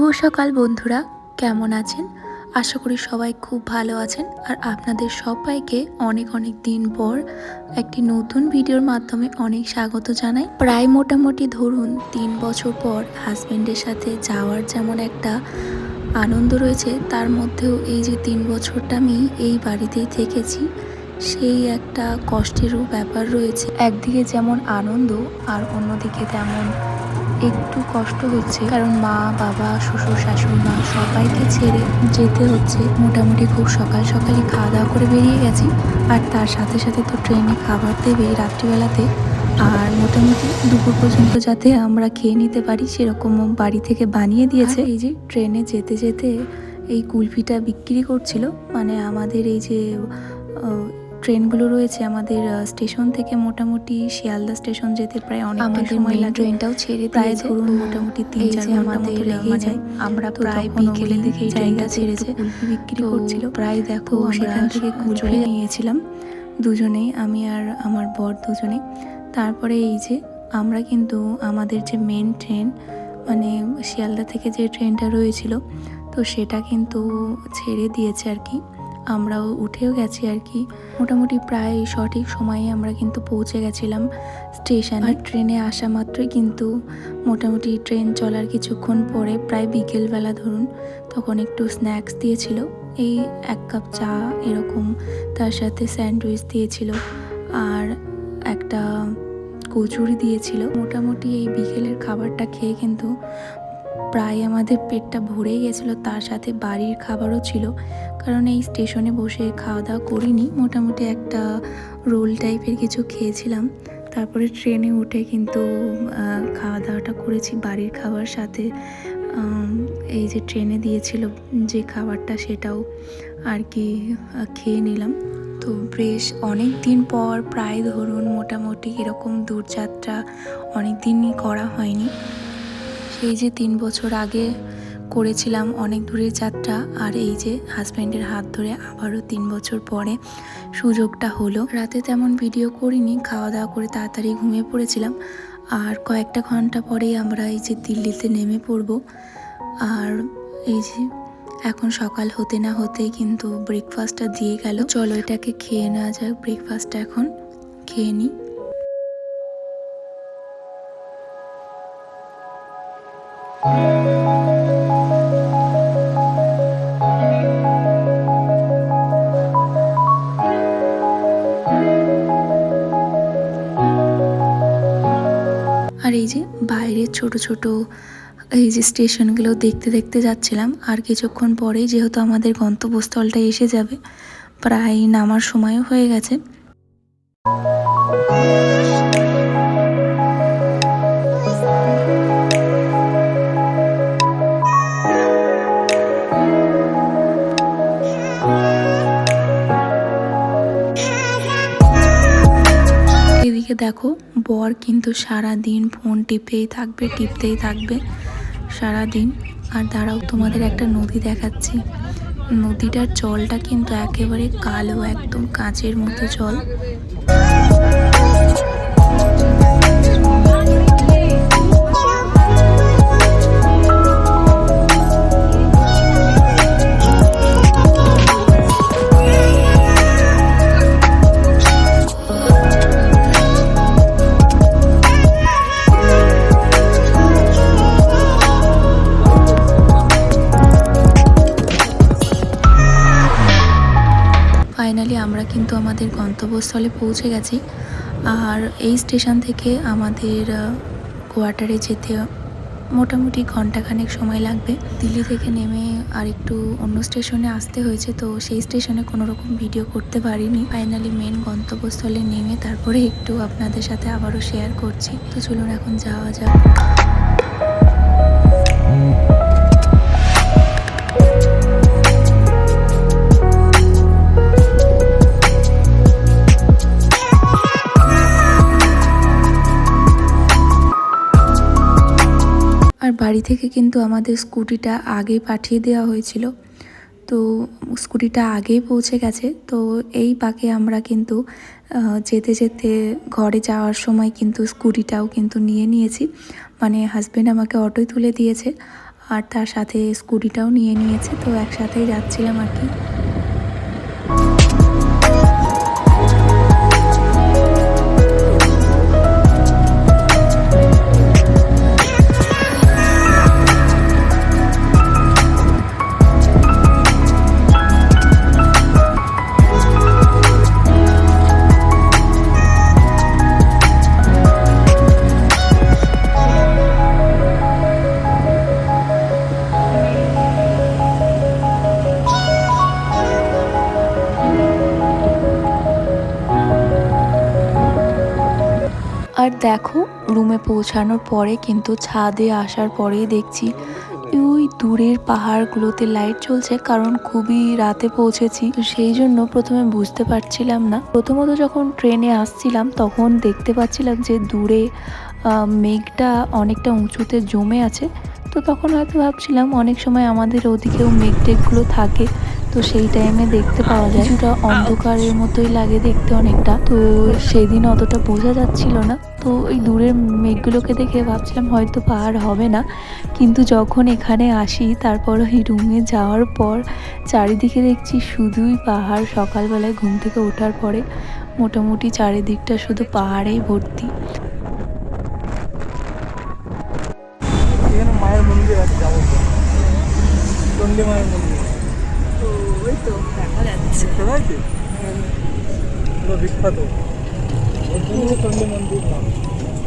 শুভ সকাল বন্ধুরা, কেমন আছেন? আশা করি সবাই খুব ভালো আছেন আর আপনাদের সবাইকে অনেক অনেক দিন পর একটি নতুন ভিডিওর মাধ্যমে অনেক স্বাগত জানাই। প্রায় মোটামুটি ধরুন তিন বছর পর হাজবেন্ডের সাথে যাওয়ার যেমন একটা আনন্দ রয়েছে, তার মধ্যেও এই যে তিন বছরটা আমি এই বাড়িতেই থেকেছি, সেই একটা কষ্টেরও ব্যাপার রয়েছে। একদিকে যেমন আনন্দ আর অন্যদিকে তেমন একটু কষ্ট হচ্ছে কারণ মা বাবা শ্বশুর শাশুড়ি মা সবাইকে ছেড়ে যেতে হচ্ছে। মোটামুটি খুব সকাল সকালে খাওয়া দাওয়া করে বেরিয়ে গেছি। আর তার সাথে সাথে তো ট্রেনে খাবার দেবে রাত্রিবেলাতে। আর মোটামুটি দুপুর পর্যন্ত যাতে আমরা খেয়ে নিতে পারি সেরকম বাড়ি থেকে বানিয়ে দিয়েছে। এই যে ট্রেনে যেতে যেতে এই কুলফিটা বিক্রি করছিল। মানে আমাদের এই যে ট্রেনগুলো রয়েছে আমাদের স্টেশন থেকে মোটামুটি শিয়ালদা স্টেশন যেতে প্রায় অনেক আমাদের সময় লাগে। ট্রেনটাও ছেড়ে প্রায় ধরুন মোটামুটি তিন চার ঘণ্টা আমাদের মতো লেগেই মানে যায়। আমরা তো প্রায় বিকেলের দিকে জায়গা ট্রেনটা ছেড়েছে। বিক্রি করছিল। প্রায় দেখো সেখান থেকে কুলফি চলে- নিয়েছিলাম দুজনেই আমি আর আমার বর দুজনেই তারপরে এই যে আমরা কিন্তু আমাদের যে মেন ট্রেন মানে শিয়ালদা থেকে যে ট্রেনটা রয়েছিল তো সেটা কিন্তু ছেড়ে দিয়েছে আর কি। আমরাও উঠেও গেছি আর কি। মোটামুটি প্রায় সঠিক সময়ে আমরা কিন্তু পৌঁছে গেছিলাম স্টেশন। আর ট্রেনে আসা মাত্রই কিন্তু মোটামুটি ট্রেন চলার কিছুক্ষণ পরে প্রায় বিকেলবেলা ধরুন তখন একটু স্ন্যাক্স দিয়েছিল। এই এক কাপ চা এরকম তার সাথে স্যান্ডউইচ দিয়েছিল আর একটা কচুরি দিয়েছিল। মোটামুটি এই বিকেলের খাবারটা খেয়ে কিন্তু প্রায় আমাদের পেটটা ভরেই গেছিল, তার সাথে বাড়ির খাবারও ছিল। কারণ এই স্টেশনে বসে খাওয়া দাওয়া করিনি, মোটামুটি একটা রোল টাইপের কিছু খেয়েছিলাম। তারপরে ট্রেনে উঠে কিন্তু খাওয়া দাওয়াটা করেছি বাড়ির খাবার সাথে। এই যে ট্রেনে দিয়েছিল যে খাবারটা সেটাও আর কি খেয়ে নিলাম। তো বেশ অনেক দিন পর প্রায় ধরুন মোটামুটি এরকম দূরযাত্রা অনেক দিনই করা হয়নি। সেই যে তিন বছর আগে করেছিলাম অনেক দূরের যাত্রা, আর এই যে হাজব্যান্ডের হাত ধরে আবারও তিন বছর পরে সুযোগটা হলো। রাতে তেমন ভিডিও করিনি খাওয়া দাওয়া করে তাড়াতাড়ি ঘুমিয়ে পড়েছিলাম। আর কয়েকটা ঘণ্টা পরেই আমরা এই যে দিল্লিতে নেমে পড়ব। আর এই যে এখন সকাল হতে না হতেই কিন্তু ব্রেকফাস্টটা দিয়ে গেল। চলো এটাকে খেয়ে নেওয়া যাক ব্রেকফাস্টটা এখন খেয়ে নিই আর এই যে বাইরের ছোট ছোট, এই যে স্টেশনগুলো দেখতে দেখতে যাচ্ছিলাম। আর কিছুক্ষণ পরেই যেহেতু আমাদের গন্তব্যস্থলটা এসে যাবে, প্রায় নামার সময়ও হয়ে গেছে। এদিকে দেখো বর কিন্তু সারা দিন ফোন টিপতেই থাকবে টিপতেই থাকবে সারা দিন আর দাঁড়াও, তোমাদের একটা নদী দেখাচ্ছি। নদীটার জলটা কিন্তু একেবারে কালো, একদম কাঁচের মতো জল। ফাইনালি আমরা কিন্তু আমাদের গন্তব্যস্থলে পৌঁছে গেছি। আর এই স্টেশন থেকে আমাদের কোয়ার্টারে যেতে মোটামুটি ঘন্টাখানেক সময় লাগবে। দিল্লি থেকে নেমে আর একটু অন্য স্টেশনে আসতে হয়েছে, তো সেই স্টেশনে কোনো রকম ভিডিও করতে পারিনি। ফাইনালি মেন গন্তব্যস্থলে নেমে তারপরে একটু আপনাদের সাথে আবারও শেয়ার করছি। তো চলুন এখন যাওয়া যাক। বাড়ি থেকে কিন্তু আমাদের স্কুটিটা আগে পাঠিয়ে দেওয়া হয়েছিল। তো স্কুটিটা আগেই পৌঁছে গেছে। তো এই পাকে আমরা কিন্তু যেতে যেতে ঘরে যাওয়ার সময় কিন্তু স্কুটিটাও কিন্তু নিয়ে নিয়েছি। মানে হাজব্যান্ড আমাকে অটোয় তুলে দিয়েছে আর তার সাথে স্কুটিটাও নিয়ে নিয়েছে। তো একসাথেই যাচ্ছিলাম আর কি। দেখো, রুমে পৌঁছানোর পরে কিন্তু ছাদে আসার পরেই দেখছি ওই দূরের পাহাড়গুলোতে লাইট জ্বলছে কারণ খুবই রাতে পৌঁছেছি। সেই জন্য প্রথমে বুঝতে পারছিলাম না। প্রথমত যখন ট্রেনে আসছিলাম, তখন দেখতে পাচ্ছিলাম যে দূরে মেঘটা অনেকটা উঁচুতে জমে আছে। তো তখন হয়তো ভাবছিলাম অনেক সময় আমাদের ওদিকেও মেঘ টেঘগুলো থাকে, তো সেই টাইমে দেখতে পাওয়া যায়। কিছুটা অন্ধকারের মতোই লাগে দেখতে অনেকটা। তো সেদিন অতটা বোঝা যাচ্ছিল না। তো ওই দূরের মেঘগুলোকে দেখে ভাবছিলাম হয়তো পাহাড় হবে না। কিন্তু যখন এখানে আসি তারপর ওই রুমে যাওয়ার পর চারিদিকে দেখছি শুধুই পাহাড়। সকালবেলায় ঘুম থেকে ওঠার পরে মোটামুটি চারিদিকটা শুধু পাহাড়েই ভর্তি। মায়ের মন্দির আছে যাব। তো। মায়ের মন্দির। ওই তো দেখা যাচ্ছে। শোনা আছে পুরো বিখ্যাত।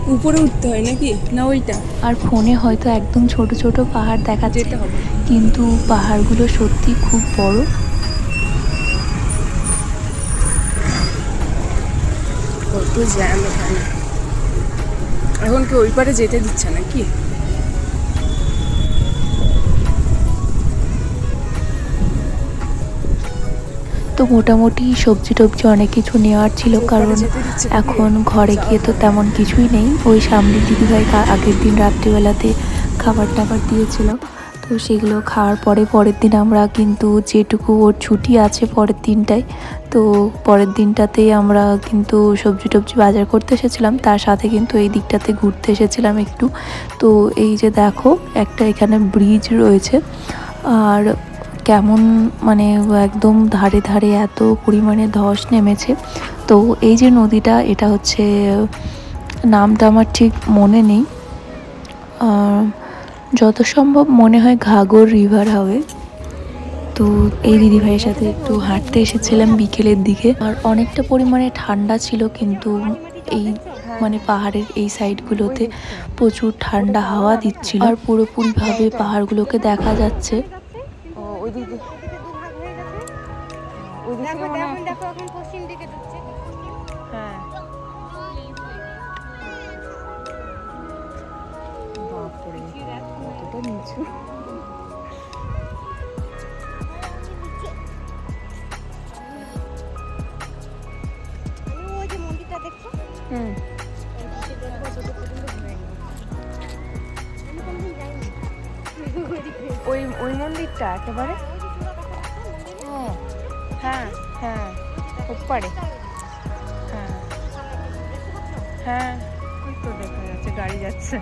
উপরে উঠতে হয় নাকি? না ওইটা। আর ফোনে হয়তো একদম ছোট ছোট পাহাড় দেখা যেতে হবে। কিন্তু পাহাড়গুলো সত্যি খুব বড়। কত জ্যাম এখানে। এখন কি ওই পারে যেতে দিচ্ছে নাকি? মোটামুটি সবজি টবজি অনেক কিছু নেওয়ার ছিল কারণ? এখন ঘরে গিয়ে তো তেমন কিছুই নেই। ওই সামনে দিদিভাই আগের দিন রাত্রিবেলাতে খাবার টাবার দিয়েছিল তো সেগুলো খাওয়ার পরে পরের দিন আমরা কিন্তু যেটুকু ওর ছুটি আছে পরের দিনটায় তো পরের দিনটাতেই আমরা কিন্তু সবজি টবজি বাজার করতে এসেছিলাম। তার সাথে কিন্তু এই দিকটাতে ঘুরতে এসেছিলাম একটু। তো এই যে দেখো একটা এখানে ব্রিজ রয়েছে আর কেমন মানে একদম ধারে ধারে এত পরিমাণে ধস নেমেছে। তো এই যে নদীটা, এটা হচ্ছে, নামটা আমার ঠিক মনে নেই। যত সম্ভব মনে হয় ঘাগর রিভার হবে। তো এই দিদিভাইয়ের সাথে একটু হাঁটতে এসেছিলাম বিকেলের দিকে। আর অনেকটা পরিমাণে ঠান্ডা ছিল, কিন্তু এই মানে পাহাড়ের এই সাইডগুলোতে প্রচুর ঠান্ডা হাওয়া দিচ্ছিল। আর পুরোপুরিভাবে পাহাড়গুলোকে দেখা যাচ্ছে। ওইদিকে। দেখো দেখো দেখো এখন পশ্চিম দিকে ঢুকছে। হ্যাঁ। বাপরে কতটা নিচু। ওই হুম। ওই ওই মন্দিরটা একেবারে? হ্যাঁ হ্যাঁ ওপারে। হ্যাঁ। হ্যাঁ ওই তো দেখা যাচ্ছে গাড়ি যাচ্ছে।